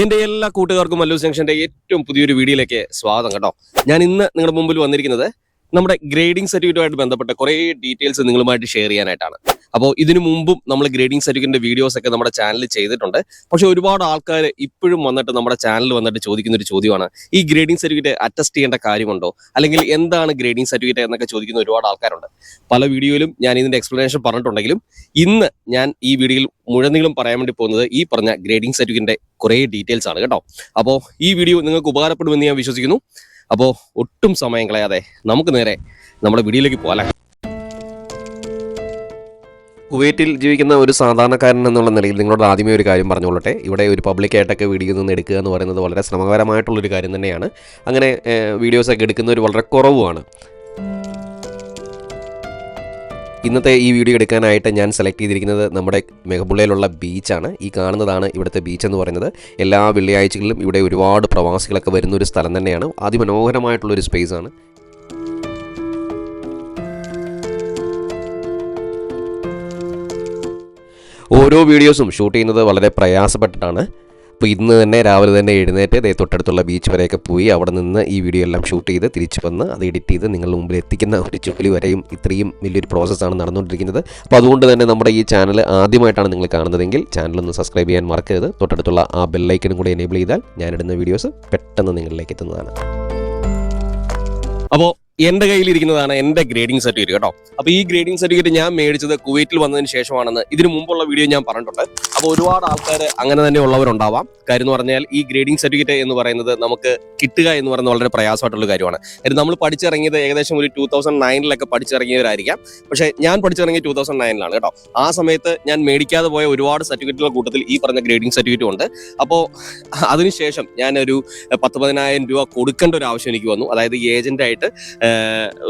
എന്റെ എല്ലാ കൂട്ടുകാർക്കും മല്ലു ജംഗ്ഷന്റെ ഏറ്റവും പുതിയൊരു വീഡിയോയിലേക്ക് സ്വാഗതം കേട്ടോ. ഞാൻ ഇന്ന് നിങ്ങളുടെ മുമ്പിൽ വന്നിരിക്കുന്നത് നമ്മുടെ ഗ്രേഡിംഗ് സർട്ടിഫിക്കറ്റുമായിട്ട് ബന്ധപ്പെട്ട കുറേ ഡീറ്റെയിൽസ് നിങ്ങളുമായിട്ട് ഷെയർ ചെയ്യാനായിട്ടാണ്. അപ്പോൾ ഇതിനു മുമ്പും നമ്മൾ ഗ്രേഡിംഗ് സർട്ടിഫിക്കറ്റിന്റെ വീഡിയോസ് ഒക്കെ നമ്മുടെ ചാനലിൽ ചെയ്തിട്ടുണ്ട്. പക്ഷെ ഒരുപാട് ആൾക്കാർ ഇപ്പോഴും വന്നിട്ട് നമ്മുടെ ചാനലിൽ വന്നിട്ട് ചോദിക്കുന്ന ഒരു ചോദ്യമാണ് ഈ ഗ്രേഡിംഗ് സർട്ടിഫിക്കറ്റ് അറ്റസ്റ്റ് ചെയ്യേണ്ട കാര്യമുണ്ടോ? അല്ലെങ്കിൽ എന്താണ് ഗ്രേഡിംഗ് സർട്ടിഫിക്കറ്റ് എന്നൊക്കെ ചോദിക്കുന്ന ഒരുപാട് ആൾക്കാരുണ്ട്. പല വീഡിയോയിലും ഞാൻ ഇതിന്റെ എക്സ്പ്ലനേഷൻ പറഞ്ഞിട്ടുണ്ടെങ്കിലും ഇന്ന് ഞാൻ ഈ വീഡിയോയിൽ മുഴനീളം പറയാൻ വേണ്ടി പോകുന്നത് ഈ പറഞ്ഞ ഗ്രേഡിംഗ് സർട്ടിഫിക്കറ്റിന്റെ കുറേ ഡീറ്റെയിൽസ് ആണ് കേട്ടോ. അപ്പോൾ ഈ വീഡിയോ നിങ്ങൾക്ക് ഉപകാരപ്പെടുമെന്ന് ഞാൻ വിശ്വസിക്കുന്നു. അപ്പോൾ ഒട്ടും സമയം കളയാതെ നമുക്ക് നേരെ നമ്മുടെ വീഡിയോയിലേക്ക് പോകാം കുവൈറ്റിൽ ജീവിക്കുന്ന ഒരു സാധാരണക്കാരൻ എന്നുള്ള നിലയിൽ നിങ്ങളോട് ആദ്യമേ ഒരു കാര്യം പറഞ്ഞുകൊള്ളട്ടെ. ഇവിടെ ഒരു പബ്ലിക്കായിട്ടൊക്കെ വീഡിയോ നിന്ന് എടുക്കുക എന്ന് പറയുന്നത് വളരെ ശ്രമകരമായിട്ടുള്ളൊരു കാര്യം തന്നെയാണ്. അങ്ങനെ വീഡിയോസൊക്കെ ഒരു വളരെ കുറവുമാണ്. ഇന്നത്തെ ഈ വീഡിയോ എടുക്കാനായിട്ട് ഞാൻ സെലക്ട് ചെയ്തിരിക്കുന്നത് നമ്മുടെ മെഹബുള്ളയിലുള്ള ബീച്ചാണ് ഈ കാണുന്നതാണ് ഇവിടുത്തെ ബീച്ച് എന്ന് പറയുന്നത്. എല്ലാ വെള്ളിയാഴ്ചകളിലും ഇവിടെ ഒരുപാട് പ്രവാസികളൊക്കെ വരുന്ന ഒരു സ്ഥലം തന്നെയാണ്. അതിമനോഹരമായിട്ടുള്ളൊരു സ്പേസ് ഓരോ വീഡിയോസും ഷൂട്ട് ചെയ്യുന്നത് വളരെ പ്രയാസപ്പെട്ടിട്ടാണ്. അപ്പോൾ ഇന്ന് തന്നെ രാവിലെ തന്നെ എഴുന്നേറ്റ് ദേ തൊട്ടടുത്തുള്ള ബീച്ച് വരെയൊക്കെ പോയി അവിടെ നിന്ന് ഈ വീഡിയോ എല്ലാം ഷൂട്ട് ചെയ്ത് തിരിച്ചു വന്ന് അത് എഡിറ്റ് ചെയ്ത് നിങ്ങളുടെ മുമ്പിൽ എത്തിക്കുന്ന ഒരു ജോലി വരെയും ഇത്രയും വലിയൊരു പ്രോസസ്സാണ് നടന്നുകൊണ്ടിരിക്കുന്നത്. അപ്പോൾ അതുകൊണ്ട് തന്നെ നമ്മുടെ ഈ ചാനൽ ആദ്യമായിട്ടാണ് നിങ്ങൾ കാണുന്നതെങ്കിൽ ചാനലൊന്ന് സബ്സ്ക്രൈബ് ചെയ്യാൻ മറക്കരുത്. തൊട്ടടുത്തുള്ള ആ ബെല്ലൈക്കനും കൂടി എനേബിൾ ചെയ്താൽ ഞാനിടുന്ന വീഡിയോസ് പെട്ടെന്ന് നിങ്ങളിലേക്ക് എത്തുന്നതാണ്. അപ്പോൾ എന്റെ കയ്യിലിരിക്കുന്നതാണ് എന്റെ ഗ്രേഡിംഗ് സർട്ടിഫിക്കറ്റ് കേട്ടോ. അപ്പൊ ഈ ഗ്രേഡിംഗ് സർട്ടിഫിക്കറ്റ് ഞാൻ മേടിച്ചത് കുവൈറ്റിൽ വന്നതിന് ശേഷമാണെന്ന് ഇതിനു മുമ്പുള്ള വീഡിയോ ഞാൻ പറഞ്ഞിട്ടുണ്ട്. അപ്പോൾ ഒരുപാട് ആൾക്കാർ അങ്ങനെ തന്നെ ഉള്ളവരുണ്ടാവാം. കാര്യം എന്ന് പറഞ്ഞാൽ ഈ ഗ്രേഡിംഗ് സർട്ടിഫിക്കറ്റ് എന്ന് പറയുന്നത് നമുക്ക് കിട്ടുക എന്ന് പറയുന്നത് വളരെ പ്രയാസമായിട്ടുള്ള കാര്യമാണ്. കാര്യം നമ്മൾ പഠിച്ചിറങ്ങിയത് ഏകദേശം ഒരു ടൂ തൗസൻഡ് നയനിലൊക്കെ പഠിച്ചിറങ്ങിയവരായിരിക്കാം. പക്ഷേ ഞാൻ പഠിച്ചിറങ്ങിയ ടൂ തൗസൻഡ് നയനിലാണ് കേട്ടോ. ആ സമയത്ത് ഞാൻ മേടിക്കാതെ പോയ ഒരുപാട് സർട്ടിഫിക്കറ്റുകളുടെ കൂട്ടത്തിൽ ഈ പറഞ്ഞ ഗ്രേഡിംഗ് സർട്ടിഫിക്കറ്റ് ഉണ്ട്. അപ്പോൾ അതിനുശേഷം ഞാനൊരു പത്ത് പതിനായിരം രൂപ കൊടുക്കേണ്ട ഒരു ആവശ്യം എനിക്ക് വന്നു. അതായത് ഏജന്റായിട്ട്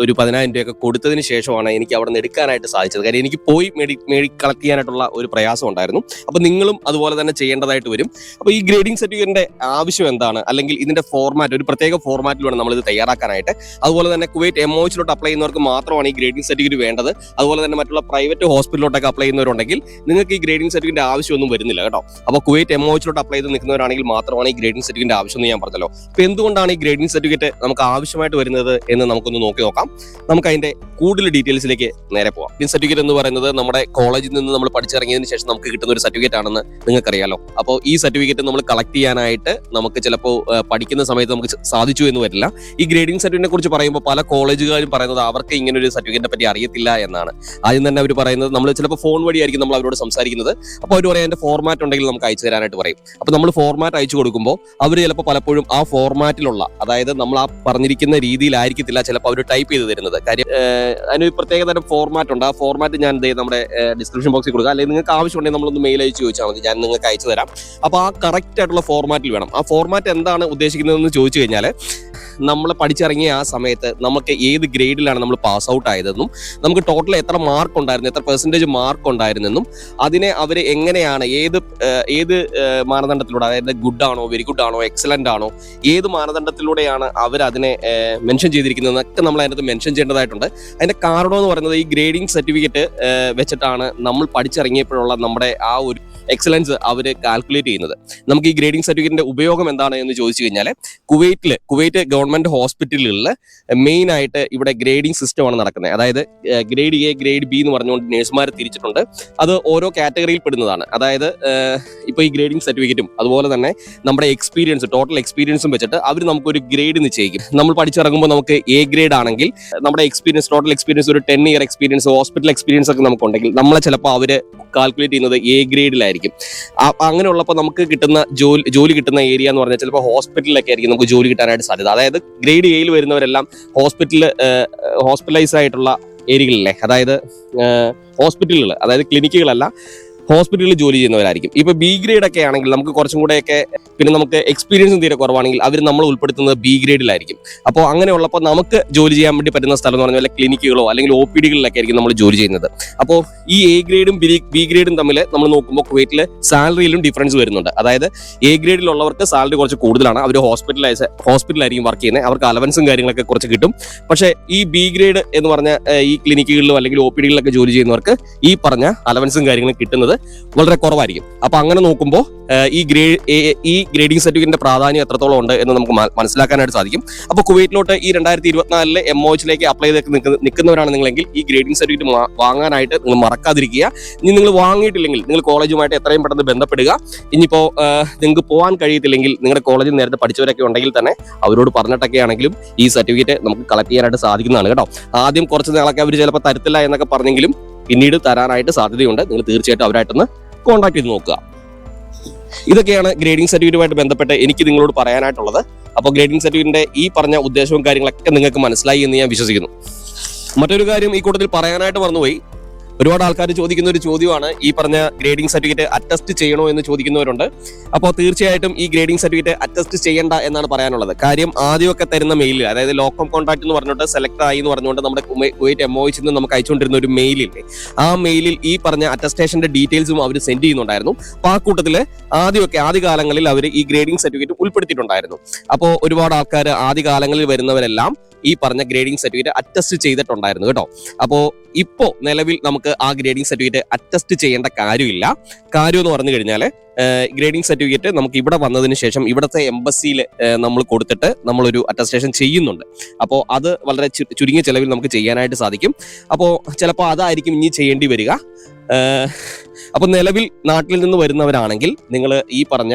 ഒരു പതിനായിരം രൂപയൊക്കെ കൊടുത്തതിന് ശേഷമാണ് എനിക്ക് അവിടെ നിന്ന് എടുക്കാനായിട്ട് സാധിച്ചത്. കാര്യം എനിക്ക് പോയി മേടി മേടി കളക്ട് ചെയ്യാനായിട്ടുള്ള ഒരു പ്രയാസം ഉണ്ടായിരുന്നു. അപ്പോൾ നിങ്ങളും അതുപോലെ തന്നെ ചെയ്യേണ്ടതായിട്ട് വരും. അപ്പോൾ ഈ ഗ്രേഡിംഗ് സർട്ടിഫിക്കറ്റിന്റെ ആവശ്യം എന്താണ്? അല്ലെങ്കിൽ ഇതിന്റെ ഫോർമാറ്റ് ഒരു പ്രത്യേക ഫോർമാറ്റിൽ വേണം നമ്മൾ ഇത് തയ്യാറാക്കാനായിട്ട്. അതുപോലെ തന്നെ കുവൈറ്റ് എംഒച്ചിലോട്ട് അപ്ലൈ ചെയ്യുന്നവർക്ക് മാത്രമാണ് ഈ ഗ്രേഡിംഗ് സർട്ടിഫിക്കറ്റ് വേണ്ടത്. അതുപോലെ തന്നെ മറ്റുള്ള പ്രൈവറ്റ് ഹോസ്പിറ്റലിലോട്ടൊക്കെ അപ്ലൈ ചെയ്യുന്നവരുണ്ടെങ്കിൽ നിങ്ങൾക്ക് ഈ ഗ്രേഡിംഗ് സർട്ടിഫിക്കറ്റ് ആവശ്യമൊന്നും വരുന്നില്ല കേട്ടോ. അപ്പോൾ കുവൈറ്റ് എംഒച്ചിലോട്ട് അപ്ലൈ ചെയ്ത് നിൽക്കുന്നവരാണെങ്കിൽ മാത്രമാണ് ഈ ഗ്രേഡിംഗ് സർട്ടിഫിക്കറ്റ് ആവശ്യം എന്ന് ഞാൻ പറഞ്ഞല്ലോ. അപ്പോൾ എന്തുകൊണ്ടാണ് ഈ ഗ്രേഡിംഗ് സർട്ടിഫിക്കറ്റ് നമുക്ക് ആവശ്യമായിട്ട് വരുന്നത് എന്ന് നമുക്കൊന്ന് നോക്കി നോക്കാം. നമുക്ക് അതിന്റെ കൂടുതൽ ഡീറ്റെയിൽസിലേക്ക് നേരെ പോവാം. പിൻ സർട്ടിഫിക്കറ്റ് എന്ന് പറയുന്നത് നമ്മുടെ കോളേജിൽ നിന്ന് നമ്മൾ പഠിച്ചിറങ്ങിയതിന് ശേഷം നമുക്ക് കിട്ടുന്ന ഒരു സർട്ടിഫിക്കറ്റ് ആണെന്ന് നിങ്ങൾക്കറിയാലോ. അപ്പോൾ ഈ സർട്ടിഫിക്കറ്റ് നമ്മൾ കളക്ട് ചെയ്യാനായിട്ട് നമുക്ക് ചിലപ്പോൾ പഠിക്കുന്ന സമയത്ത് നമുക്ക് സാധിച്ചു എന്ന് വരില്ല. ഈ ഗ്രേഡിംഗ് സർട്ടിഫിക്കറ്റിനെ കുറിച്ച് പറയുമ്പോൾ പല കോളേജുകാരും പറയുന്നത് അവർക്ക് ഇങ്ങനെ ഒരു സർട്ടിഫിക്കറ്റിനെ പറ്റി അറിയത്തില്ല എന്നാണ്. ആദ്യം തന്നെ അവർ പറയുന്നത് നമ്മൾ ചിലപ്പോൾ ഫോൺ വഴിയായിരിക്കും നമ്മൾ അവരോട് സംസാരിക്കുന്നത്. അപ്പോൾ അവർ പറയാം ഫോർമാറ്റ് ഉണ്ടെങ്കിൽ നമുക്ക് അയച്ചു തരാനായിട്ട് പറയും. അപ്പോൾ നമ്മൾ ഫോർമാറ്റ് അയച്ചു കൊടുക്കുമ്പോൾ അവർ ചിലപ്പോൾ പലപ്പോഴും ആ ഫോർമാറ്റിലുള്ള അതായത് നമ്മൾ ആ പറഞ്ഞിരിക്കുന്ന രീതിയിലായിരിക്കത്തില്ല ചിലപ്പോൾ അവർ ടൈപ്പ് ചെയ്ത് തരുന്നത്. കാര്യം അതിനൊരു അതിന് പ്രത്യേക തരം ഫോർമാറ്റ് ഉണ്ട്. ആ ഫോർമാറ്റ് ഞാൻ നമ്മുടെ ഡിസ്ക്രിപ്ഷൻ ബോക്സിൽ കൊടുക്കുക അല്ലെങ്കിൽ നിങ്ങൾക്ക് ആവശ്യമുണ്ടെങ്കിൽ നമ്മളൊന്ന് മെയിൽ അയച്ച് ചോദിച്ചാൽ മതി. ഞാൻ നിങ്ങൾക്ക് അയച്ചു തരാം. അപ്പോൾ ആ കറക്റ്റ് ആയിട്ടുള്ള ഫോർമാറ്റിൽ വേണം. ആ ഫോർമാറ്റ് എന്താണ് ഉദ്ദേശിക്കുന്നതെന്ന് ചോദിച്ചു കഴിഞ്ഞാൽ നമ്മൾ പഠിച്ചിറങ്ങിയ ആ സമയത്ത് നമുക്ക് ഏത് ഗ്രേഡിലാണ് നമ്മൾ പാസ് ഔട്ട് ആയതെന്നും നമുക്ക് ടോട്ടൽ എത്ര മാർക്ക് ഉണ്ടായിരുന്നു എത്ര പെർസെന്റേജ് മാർക്ക് ഉണ്ടായിരുന്നെന്നും അതിനെ അവർ എങ്ങനെയാണ് ഏത് ഏത് മാനദണ്ഡത്തിലൂടെ അതായത് ഗുഡ് ആണോ വെരി ഗുഡ് ആണോ എക്സലന്റ് ആണോ ഏത് മാനദണ്ഡത്തിലൂടെയാണ് അവർ അതിനെ മെൻഷൻ ചെയ്തിരിക്കുന്നതെന്നൊക്കെ നമ്മൾ അതിനകത്ത് മെൻഷൻ ചെയ്യേണ്ടതായിട്ടുണ്ട്. അതിന്റെ കാരണം എന്ന് പറയുന്നത് ഈ ഗ്രേഡിംഗ് സർട്ടിഫിക്കറ്റ് വെച്ചിട്ടാണ് നമ്മൾ പഠിച്ചിറങ്ങിയപ്പോഴുള്ള നമ്മുടെ ആ ഒരു എക്സലൻസ് അവർ കാൽക്കുലേറ്റ് ചെയ്യുന്നത്. നമുക്ക് ഈ ഗ്രേഡിംഗ് സർട്ടിഫിക്കറ്റിന്റെ ഉപയോഗം എന്താണ് എന്ന് ചോദിച്ചു കഴിഞ്ഞാൽ കുവൈറ്റിൽ കുവൈറ്റ് ഗവൺമെന്റ് ഹോസ്പിറ്റലുകളിൽ മെയിൻ ആയിട്ട് ഇവിടെ ഗ്രേഡിംഗ് സിസ്റ്റമാണ് നടക്കുന്നത്. അതായത് ഗ്രേഡ് എ ഗ്രേഡ് ബി എന്ന് പറഞ്ഞുകൊണ്ട് നഴ്സുമാർ തിരിച്ചിട്ടുണ്ട്. അത് ഓരോ കാറ്റഗറിയിൽ പെടുന്നതാണ്. അതായത് ഇപ്പോൾ ഈ ഗ്രേഡിംഗ് സർട്ടിഫിക്കറ്റും അതുപോലെ തന്നെ നമ്മുടെ എക്സ്പീരിയൻസ് ടോട്ടൽ എക്സ്പീരിയൻസും വെച്ചിട്ട് അവർ നമുക്കൊരു ഗ്രേഡ് നിശ്ചയിക്കും നമ്മൾ പഠിച്ചിറങ്ങുമ്പോൾ നമുക്ക് എ ഗ്രേഡ് ആണെങ്കിൽ നമ്മുടെ എക്സ്പീരിയൻസ് ടോട്ടൽ എക്സ്പീരിയൻസ് ഒരു ten year experience hospital experience ഒക്കെ നമുക്കുണ്ടെങ്കിൽ നമ്മളെ ചിലപ്പോൾ അവർ കാൽക്കുലേറ്റ് ചെയ്യുന്നത് എ ഗ്രേഡിലായിരിക്കും അങ്ങനെയുള്ളപ്പോൾ നമുക്ക് കിട്ടുന്ന ജോലി ജോലി കിട്ടുന്ന ഏരിയ എന്ന് പറഞ്ഞാൽ ചിലപ്പോൾ ഹോസ്പിറ്റലിലൊക്കെ ആയിരിക്കും നമുക്ക് ജോലി കിട്ടാനായിട്ട് സാധ്യത. അതായത് ഗ്രേഡ് എയിൽ വരുന്നവരെല്ലാം ഹോസ്പിറ്റലിൽ ഹോസ്പിറ്റലൈസ് ആയിട്ടുള്ള ഏരിയകളിലെ അതായത് ഹോസ്പിറ്റലുകൾ അതായത് ക്ലിനിക്കുകളല്ല ഹോസ്പിറ്റലിൽ ജോലി ചെയ്യുന്നവരായിരിക്കും. ഇപ്പൊ ബി ഗ്രേഡ് ഒക്കെ ആണെങ്കിൽ നമുക്ക് കുറച്ചും കൂടെയൊക്കെ പിന്നെ നമുക്ക് എക്സ്പീരിയൻസും തീരെ കുറവാണെങ്കിൽ അവർ നമ്മൾ ഉൾപ്പെടുത്തുന്നത് ബി ഗ്രേഡിലായിരിക്കും അപ്പോൾ അങ്ങനെയുള്ളപ്പോൾ നമുക്ക് ജോലി ചെയ്യാൻ വേണ്ടി പറ്റുന്ന സ്ഥലം എന്ന് പറഞ്ഞാൽ ക്ലിനിക്കുകളോ അല്ലെങ്കിൽ ഒ പി ഡികളിലൊക്കെ ആയിരിക്കും നമ്മൾ ജോലി ചെയ്യുന്നത്. അപ്പോൾ ഈ എ ഗ്രേഡും ബി ഗ്രേഡും തമ്മിൽ നമ്മൾ നോക്കുമ്പോൾ കുവൈറ്റിൽ സാലറിയിലും ഡിഫറൻസ് വരുന്നുണ്ട്. അതായത് എ ഗ്രേഡിലുള്ളവർക്ക് സാലറി കുറച്ച് കൂടുതലാണ്. അവർ ഹോസ്പിറ്റലൈസ് ഹോസ്പിറ്റലായിരിക്കും വർക്ക് ചെയ്യുന്നത്. അവർക്ക് അലവൻസും കാര്യങ്ങളൊക്കെ കുറച്ച് കിട്ടും. പക്ഷേ ഈ ബി ഗ്രേഡ് എന്ന് പറഞ്ഞ ഈ ക്ലിനിക്കുകളിലും അല്ലെങ്കിൽ ഒ പി ഡികളിലൊക്കെ ജോലി ചെയ്യുന്നവർക്ക് ഈ പറഞ്ഞ അലവൻസും കാര്യങ്ങളും കിട്ടുന്നത് വളരെ കുറവായിരിക്കും. അപ്പൊ അങ്ങനെ നോക്കുമ്പോൾ ഈ ഗ്രേഡ് ഈ ഗ്രേഡിംഗ് സർട്ടിഫിക്കറ്റിന്റെ പ്രാധാന്യം എത്രത്തോളം ഉണ്ട് എന്ന് നമുക്ക് മനസ്സിലാക്കാനായിട്ട് സാധിക്കും. അപ്പോൾ കുവൈറ്റിലോട്ട് ഈ രണ്ടായിരത്തി ഇരുപത്തിനാലിലെ എം ഒ എച്ചിലേക്ക് അപ്ലൈ ചെയ്ത് നിൽക്കുന്ന- നിൽക്കുന്നവരാണ് നിങ്ങളെങ്കിൽ ഈ ഗ്രേഡിംഗ് സർട്ടിഫിക്കറ്റ് വാങ്ങാനായിട്ട് നിങ്ങൾ മറക്കാതിരിക്കുക. ഇനി നിങ്ങൾ വാങ്ങിയിട്ടില്ലെങ്കിൽ നിങ്ങൾ കോളേജുമായിട്ട് എത്രയും പെട്ടെന്ന് ബന്ധപ്പെടുക. ഇനിയിപ്പോൾ നിങ്ങൾക്ക് പോകാൻ കഴിയത്തില്ലെങ്കിൽ നിങ്ങളുടെ കോളേജിൽ നേരത്തെ പഠിച്ചവരൊക്കെ ഉണ്ടെങ്കിൽ തന്നെ അവരോട് പറഞ്ഞിട്ടൊക്കെ ആണെങ്കിലും ഈ സർട്ടിഫിക്കറ്റ് നമുക്ക് കളക്ട് ചെയ്യാനായിട്ട് സാധിക്കുന്നതാണ് കേട്ടോ. ആദ്യം കുറച്ച് നാളൊക്കെ അവർ ചിലപ്പോൾ തരത്തില്ല എന്നൊക്കെ പറഞ്ഞെങ്കിലും പിന്നീട് തരാനായിട്ട് സാധ്യതയുണ്ട്. നിങ്ങൾ തീർച്ചയായിട്ടും അവരായിട്ടൊന്ന് കോൺടാക്ട് ചെയ്ത് നോക്കുക. ഇതൊക്കെയാണ് ഗ്രേഡിംഗ് സർട്ടിഫിക്കറ്റുമായിട്ട് ബന്ധപ്പെട്ട് എനിക്ക് നിങ്ങളോട് പറയാനായിട്ടുള്ളത്. അപ്പോൾ ഗ്രേഡിംഗ് സർട്ടിഫിക്കറ്റിന്റെ ഈ പറഞ്ഞ ഉദ്ദേശവും കാര്യങ്ങളൊക്കെ നിങ്ങൾക്ക് മനസ്സിലായി എന്ന് ഞാൻ വിശ്വസിക്കുന്നു. മറ്റൊരു കാര്യം ഈ കൂട്ടത്തിൽ പറയാനായിട്ട് മറന്നുപോയി. ഒരുപാട് ആൾക്കാർ ചോദിക്കുന്ന ഒരു ചോദ്യമാണ്. ഈ പറഞ്ഞ ഗ്രേഡിംഗ് സർട്ടിഫിക്കറ്റ് അറ്റസ്റ്റ് ചെയ്യണോ എന്ന് ചോദിക്കുന്നവരുണ്ട്. അപ്പോൾ തീർച്ചയായിട്ടും ഈ ഗ്രേഡിംഗ് സർട്ടിഫിക്കറ്റ് അറ്റസ്റ്റ് ചെയ്യേണ്ട എന്നാണ് പറയാനുള്ളത്. കാര്യം ആദ്യമൊക്കെ തരുന്ന മെയിൽ അതായത് ലോക്കം കോൺട്രാക്ട് എന്ന് പറഞ്ഞിട്ട് സെലക്ട് ആയി എന്ന് പറഞ്ഞുകൊണ്ട് നമ്മുടെ കുവൈറ്റ് എം ഒയിച്ചിൽ നിന്ന് നമുക്ക് അയച്ചുകൊണ്ടിരുന്ന ഒരു മെയിലില്ലേ ആ മെയിലിൽ ഈ പറഞ്ഞ അറ്റസ്റ്റേഷന്റെ ഡീറ്റെയിൽസും അവർ സെൻഡ് ചെയ്യുന്നുണ്ടായിരുന്നു. അപ്പോൾ ആ കൂട്ടത്തിൽ ആദ്യമൊക്കെ ആദ്യകാലങ്ങളിൽ അവർ ഈ ഗ്രേഡിംഗ് സർട്ടിഫിക്കറ്റ് ഉൾപ്പെടുത്തിയിട്ടുണ്ടായിരുന്നു. അപ്പോൾ ഒരുപാട് ആൾക്കാർ ആദ്യകാലങ്ങളിൽ വരുന്നവരെല്ലാം ഈ പറഞ്ഞ ഗ്രേഡിംഗ് സർട്ടിഫിക്കറ്റ് അറ്റസ്റ്റ് ചെയ്തിട്ടുണ്ടായിരുന്നു കേട്ടോ. അപ്പോൾ ഇപ്പോൾ നിലവിൽ നമുക്ക് ആ ഗ്രേഡിംഗ് സർട്ടിഫിക്കറ്റ് അറ്റസ്റ്റ് ചെയ്യേണ്ട കാര്യമില്ല. കാര്യം എന്ന് പറഞ്ഞു കഴിഞ്ഞാൽ ഗ്രേഡിംഗ് സർട്ടിഫിക്കറ്റ് നമുക്ക് ഇവിടെ വന്നതിന് ശേഷം ഇവിടുത്തെ എംബസിയിൽ നമ്മൾ കൊടുത്തിട്ട് നമ്മളൊരു അറ്റസ്റ്റേഷൻ ചെയ്യുന്നുണ്ട്. അപ്പോൾ അത് വളരെ ചുരുങ്ങിയ ചിലവിൽ നമുക്ക് ചെയ്യാനായിട്ട് സാധിക്കും. അപ്പോൾ ചിലപ്പോൾ അതായിരിക്കും ഇനി ചെയ്യേണ്ടി വരിക. അപ്പോൾ നിലവിൽ നാട്ടിൽ നിന്ന് വരുന്നവരാണെങ്കിൽ നിങ്ങൾ ഈ പറഞ്ഞ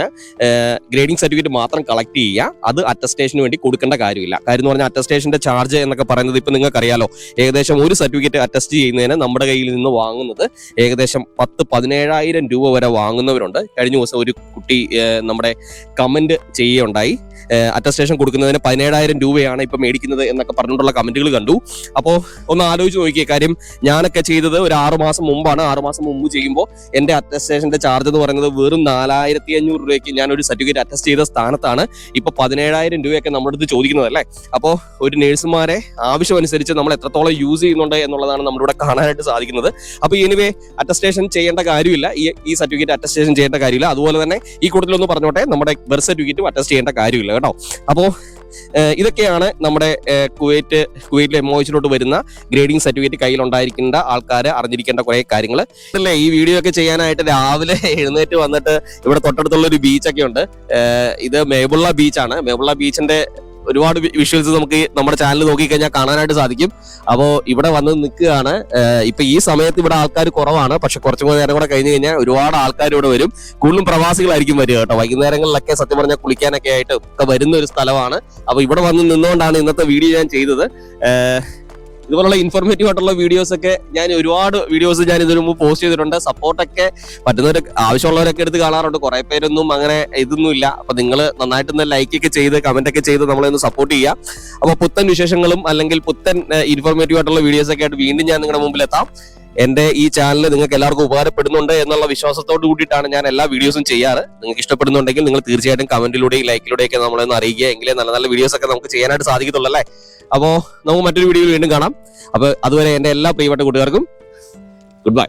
ഗ്രേഡിംഗ് സർട്ടിഫിക്കറ്റ് മാത്രം കളക്ട് ചെയ്യുക. അത് അറ്റസ്റ്റേഷന് വേണ്ടി കൊടുക്കേണ്ട കാര്യമില്ല. കാര്യം എന്ന് പറഞ്ഞാൽ അറ്റസ്റ്റേഷന്റെ ചാർജ് എന്നൊക്കെ പറയുന്നത് ഇപ്പം നിങ്ങൾക്ക് അറിയാലോ ഏകദേശം ഒരു സർട്ടിഫിക്കറ്റ് അറ്റസ്റ്റ് ചെയ്യുന്നതിന് നമ്മുടെ കയ്യിൽ നിന്ന് വാങ്ങുന്നത് ഏകദേശം പത്ത് പതിനേഴായിരം രൂപ വരെ വാങ്ങുന്നവരുണ്ട്. കഴിഞ്ഞ ദിവസം ഒരു കുട്ടി നമ്മുടെ കമന്റ് ചെയ്യുകയുണ്ടായി. അറ്റസ്റ്റേഷൻ കൊടുക്കുന്നതിന് പതിനേഴായിരം രൂപയാണ് ഇപ്പം മേടിക്കുന്നത് എന്നൊക്കെ പറഞ്ഞിട്ടുള്ള കമന്റുകൾ കണ്ടു. അപ്പോൾ ഒന്ന് ആലോചിച്ച് നോക്കിയ. കാര്യം ഞാനൊക്കെ ചെയ്തത് ഒരു ആറ് മാസം മുമ്പാണ്. ആറ് മാസം മുമ്പ് ചെയ്യുമ്പോൾ എന്റെ അറ്റസ്റ്റേഷന്റെ ചാർജ് എന്ന് പറയുന്നത് വെറും നാലായിരത്തി അഞ്ഞൂറ് രൂപയ്ക്ക് ഞാൻ ഒരു സർട്ടിഫിക്കറ്റ് അറ്റസ്റ്റ് ചെയ്ത സ്ഥാനത്താണ്. ഇപ്പോൾ പതിനേഴായിരം രൂപയൊക്കെ നമ്മുടെ അടുത്ത് ചോദിക്കുന്നത് അല്ലേ? അപ്പോൾ ഒരു നേഴ്സുമാരെ ആവശ്യമനുസരിച്ച് നമ്മൾ എത്രത്തോളം യൂസ് ചെയ്യുന്നുണ്ട് എന്നുള്ളതാണ് നമ്മളിവിടെ കാണാനായിട്ട് സാധിക്കുന്നത്. അപ്പോൾ എനിവേ അറ്റസ്റ്റേഷൻ ചെയ്യേണ്ട കാര്യമില്ല. ഈ ഈ സർട്ടിഫിക്കറ്റ് അറ്റസ്റ്റേഷൻ ചെയ്യേണ്ട കാര്യമില്ല. അതുപോലെ തന്നെ ഈ കൂട്ടത്തിലൊന്ന് പറഞ്ഞോട്ടെ നമ്മുടെ ബർത്ത് സർട്ടിഫിക്കറ്റും അറ്റസ്റ്റ് ചെയ്യേണ്ട കാര്യമില്ല കേട്ടോ. അപ്പോൾ ഇതൊക്കെയാണ് നമ്മുടെ കുവൈറ്റ് കുവൈറ്റിലെ എംഒയിച്ചിലോട്ട് വരുന്ന ഗ്രേഡിംഗ് സർട്ടിഫിക്കറ്റ് കയ്യിലുണ്ടായിരിക്കേണ്ട ആൾക്കാർ അറിഞ്ഞിരിക്കേണ്ട കുറേ കാര്യങ്ങൾ അല്ലേ ഈ വീഡിയോ ഒക്കെ ചെയ്യാനായിട്ട് രാവിലെ എഴുന്നേറ്റ് വന്നിട്ട് ഇവിടെ തൊട്ടടുത്തുള്ള ഒരു ബീച്ചൊക്കെ ഉണ്ട്. ഇത് മേബുള്ള ബീച്ചാണ് മേബുള്ള ബീച്ചിന്റെ ഒരുപാട് വിഷ്വൽസ് നമുക്ക് നമ്മുടെ ചാനൽ നോക്കിക്കഴിഞ്ഞാൽ കാണാനായിട്ട് സാധിക്കും. അപ്പോൾ ഇവിടെ വന്ന് നിൽക്കുകയാണ്. ഇപ്പൊ ഈ സമയത്ത് ഇവിടെ ആൾക്കാർ കുറവാണ്. പക്ഷെ കുറച്ചും കൂടെ നേരം കൂടെ കഴിഞ്ഞ് കഴിഞ്ഞാൽ ഒരുപാട് ആൾക്കാർ ഇവിടെ വരും. കൂടുതലും പ്രവാസികളായിരിക്കും വരിക കേട്ടോ. വൈകുന്നേരങ്ങളിലൊക്കെ സത്യം പറഞ്ഞാൽ കുളിക്കാനൊക്കെ ആയിട്ട് ഒക്കെ വരുന്ന ഒരു സ്ഥലമാണ്. അപ്പൊ ഇവിടെ വന്ന് നിന്നുകൊണ്ടാണ് ഇന്നത്തെ വീഡിയോ ഞാൻ ചെയ്തത്. ഇതുപോലുള്ള ഇൻഫോർമേറ്റീവ് ആയിട്ടുള്ള വീഡിയോസ് ഒക്കെ ഞാൻ ഒരുപാട് വീഡിയോസ് ഞാൻ ഇതിനു മുമ്പ് പോസ്റ്റ് ചെയ്തിട്ടുണ്ട്. സപ്പോർട്ടൊക്കെ പറ്റുന്നവരൊക്കെ ആവശ്യമുള്ളവരൊക്കെ എടുത്ത് കാണാറുണ്ട്. കുറെ പേരൊന്നും അങ്ങനെ ഇതൊന്നും ഇല്ല. അപ്പൊ നിങ്ങൾ നന്നായിട്ടൊന്ന് ലൈക്ക് ഒക്കെ ചെയ്ത് കമന്റ് ഒക്കെ ചെയ്ത് നമ്മളെ ഒന്ന് സപ്പോർട്ട് ചെയ്യുക അപ്പൊ പുത്തൻ വിശേഷങ്ങളും അല്ലെങ്കിൽ പുത്തൻ ഇൻഫോർമേറ്റീവ് ആയിട്ടുള്ള വീഡിയോസ് ഒക്കെ ആയിട്ട് വീണ്ടും ഞാൻ നിങ്ങളുടെ മുമ്പിൽ എത്താം എന്റെ ഈ ചാനൽ നിങ്ങൾക്ക് എല്ലാവർക്കും ഉപകാരപ്പെടുന്നുണ്ട് എന്നുള്ള വിശ്വാസത്തോട് കൂടിയിട്ടാണ് ഞാൻ എല്ലാ വീഡിയോസും ചെയ്യാറ്. നിങ്ങൾക്ക് ഇഷ്ടപ്പെടുന്നുണ്ടെങ്കിൽ നിങ്ങൾ തീർച്ചയായിട്ടും കമന്റിലൂടെയും ലൈക്കിലൂടെയൊക്കെ നമ്മളൊന്ന് അറിയിക്കുക. എങ്കിലേ നല്ല നല്ല വീഡിയോസ് ഒക്കെ നമുക്ക് ചെയ്യാനായിട്ട് സാധിക്കത്തുള്ളൂ അല്ലേ? അപ്പോൾ നമുക്ക് മറ്റൊരു വീഡിയോയിൽ വീണ്ടും കാണാം. അപ്പോൾ അതുവരെ എന്റെ എല്ലാ പ്രിയപ്പെട്ട കൂട്ടുകാർക്കും ഗുഡ് ബൈ